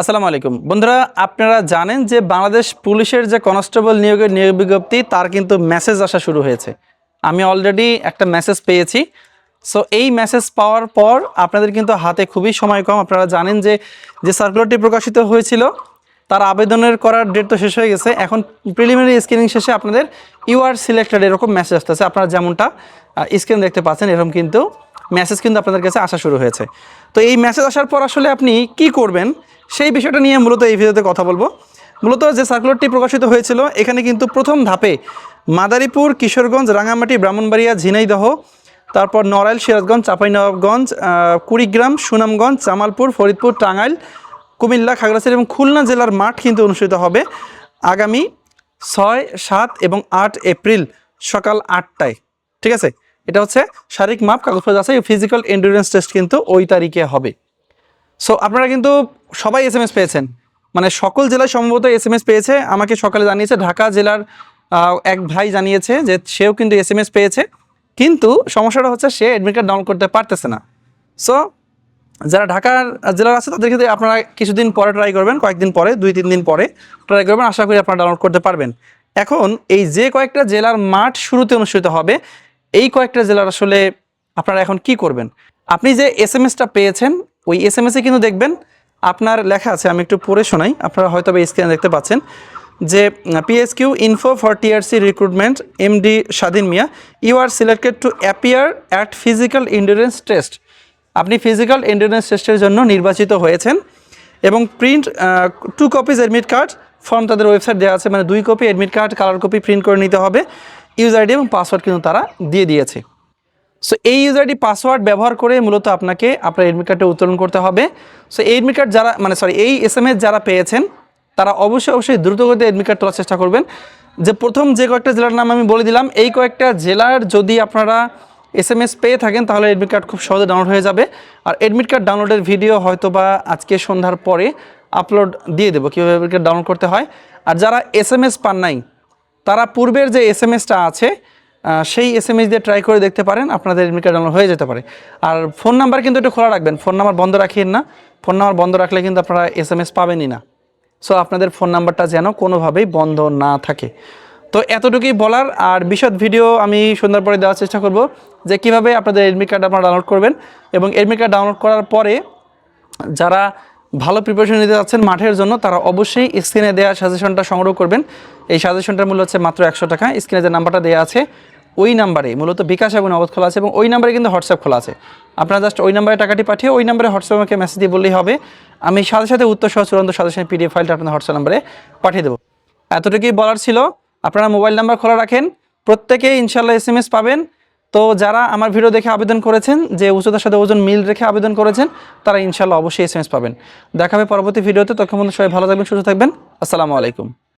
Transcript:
আসসালামু আলাইকুম। বন্ধুরা, আপনারা জানেন যে বাংলাদেশ পুলিশের যে কনস্টেবল নিয়োগের নিয়োগ বিজ্ঞপ্তি তার কিন্তু মেসেজ আসা শুরু হয়েছে। আমি অলরেডি একটা মেসেজ পেয়েছি। সো এই মেসেজ পাওয়ার পর আপনাদের কিন্তু হাতে খুবই সময় কম। আপনারা জানেন যে যে সার্কুলারটি প্রকাশিত হয়েছিল, তার আবেদনের করার ডেট তো শেষ হয়ে গেছে। এখন প্রিলিমিনারি স্ক্রিনিং শেষে আপনাদের ইউ আর সিলেক্টেড এরকম মেসেজ আসতেছে। আপনারা যেমনটা স্ক্রিন দেখতে পাচ্ছেন, এরকম কিন্তু মেসেজ কিন্তু আপনাদের কাছে আসা শুরু হয়েছে। তো এই মেসেজ আসার পর আসলে আপনি কি করবেন? সেই বিষয়টা নিয়ে মূলত এই ভিডিওতে কথা বলব। মূলত যে সার্কুলারটি প্রকাশিত হয়েছিল, এখানে কিন্তু প্রথম ধাপে মাদারীপুর, কিশোরগঞ্জ রাঙামাটি ব্রাহ্মণবাড়িয়া, ঝিনাইদহ, তারপর নড়াইল, সিরাজগঞ্জ, চাঁপাইনবাবগঞ্জ কুড়িগ্রাম, সুনামগঞ্জ, জামালপুর, ফরিদপুর, টাঙ্গাইল, কুমিল্লা, খাগড়াছড়ি এবং খুলনা জেলার মাঠ কিন্তু অনুষ্ঠিত হবে আগামী ছয়, সাত এবং আট এপ্রিল সকাল আটটায়। ঠিক আছে? এটা হচ্ছে শারীরিক মাপ, কাগজপত্র আছে ফিজিক্যাল এন্ডুরেন্স টেস্ট কিন্তু ওই তারিখে হবে। সো আপনারা কিন্তু সবাই এস এম এস পেয়েছেন। মানে সকল জেলায় সম্ভবত এস এম এস পেয়েছে। আমাকে সকালে জানিয়েছে, ঢাকা জেলার এক ভাই জানিয়েছে যে সেও কিন্তু এস এম এস পেয়েছে। কিন্তু সমস্যাটা হচ্ছে সে অ্যাডমিট কার্ড ডাউনলোড করতে পারতেছে না। সো যারা ঢাকার জেলার আছে, তাদের ক্ষেত্রে আপনারা কিছুদিন পরে ট্রাই করবেন, কয়েকদিন পরে, দুই, তিন দিন পরে ট্রাই করবেন। আশা করি আপনারা ডাউনলোড করতে পারবেন। এখন এই যে কয়েকটা জেলার মাঠ শুরুতে অনুষ্ঠিত হবে, এই কয়েকটা জেলার আসলে আপনারা এখন কি করবেন? আপনি যে এস এম এসটা পেয়েছেন ওই এস এম এসে কিন্তু দেখবেন আপনার লেখা আছে, আমি একটু পড়ে শোনাই, আপনারা হয়তো স্ক্রিনে দেখতে পাচ্ছেন, যে PSQ info for TRC recruitment MD Swadhin Mia you are selected to appear at physical endurance test আপনি ফিজিক্যাল এন্ডুরেন্স টেস্টের জন্য নির্বাচিত হয়েছেন এবং print two copies admit card from তাদের ওয়েবসাইট দেওয়া আছে মানে দুই copy admit card colour copy print করে নিতে হবে ইউজ আইডি এবং পাসওয়ার্ড কিন্তু তারা দিয়ে দিয়েছে। সো এই আইডি পাসওয়ার্ড ব্যবহার করে মূলত আপনাকে আপনার এডমিট কার্ডটা উত্তোলন করতে হবে। সো এই এডমিট কার্ড যারা মানে সরি এই এস যারা পেয়েছেন, তারা অবশ্যই অবশ্যই দ্রুতগতিতে এডমিট কার্ড তোলার চেষ্টা করবেন। যে প্রথম যে কয়েকটা জেলার নাম আমি বলে দিলাম, এই কয়েকটা জেলার যদি আপনারা এস এম এস পেয়ে থাকেন, তাহলে এডমিট কার্ড খুব সহজে ডাউনলোড হয়ে যাবে। আর এডমিট কার্ড ডাউনলোডের ভিডিও হয়তো বা আজকে সন্ধ্যার পরে আপলোড দিয়ে দেবো, কীভাবে এডমিট কার্ড ডাউনলোড করতে হয়। আর যারা এস এম এস পান নাই, তারা পূর্বের যে এস এম এসটা আছে সেই এস এম এস দিয়ে ট্রাই করে দেখতে পারেন, আপনাদের এডমিট কার্ড ডাউনলোড হয়ে যেতে পারে। আর ফোন নাম্বার কিন্তু একটু খোলা রাখবেন ফোন নাম্বার বন্ধ রাখিয়েন না। ফোন নাম্বার বন্ধ রাখলে কিন্তু আপনারা এস এম এস পাবেনই না। সো আপনাদের ফোন নাম্বারটা যেন কোনোভাবেই বন্ধ না থাকে। তো এতটুকুই বলার, আর বিশদ ভিডিও আমি সুন্দর পরে দেওয়ার চেষ্টা করব যে কীভাবে আপনাদের এডমিট কার্ড আপনারা ডাউনলোড করবেন। এবং এডমিট কার্ড ডাউনলোড করার পরে যারা ভালো প্রিপারেশন নিতে যাচ্ছেন মাঠের জন্য, তারা অবশ্যই স্ক্রিনে দেওয়া সাজেশনটা সংগ্রহ করবেন। এই সাজেশনটার মূল্য হচ্ছে মাত্র একশো টাকা। স্ক্রিনে যে নাম্বারটা দেওয়া আছে, ওই নাম্বারে মূলত বিকাশ এবং নগদ খোলা আছে এবং ওই নাম্বারে কিন্তু হোয়াটসঅ্যাপ খোলা আছে। আপনারা জাস্ট ওই নাম্বারে টাকাটি পাঠিয়ে ওই নাম্বারে হোয়াটসঅ্যাপ আমাকে মেসেজ দিয়ে বললেই হবে। আমি সাথে সাথে উত্তর সহ চূড়ান্ত সাজেশন পিডিএফ ফাইলটা আপনার হোয়াটসঅ্যাপ নাম্বারে পাঠিয়ে দেবো। এতটুকুই বলার ছিল। আপনারা মোবাইল নাম্বার খোলা রাখেন। প্রত্যেকে ইনশাল্লাহ এস এম এস পাবেন। তো যারা আমার ভিডিও দেখে আবেদন করেছেন, যে উচ্চতার সাথে ওজন মিল রেখে আবেদন করেছেন, তারা ইনশাল্লাহ অবশ্যই এস এম এস পাবেন দেখাবে পরবর্তী ভিডিওতে তখন সবাই ভালো থাকবেন, সুস্থ থাকবেন। আসসালামু আলাইকুম।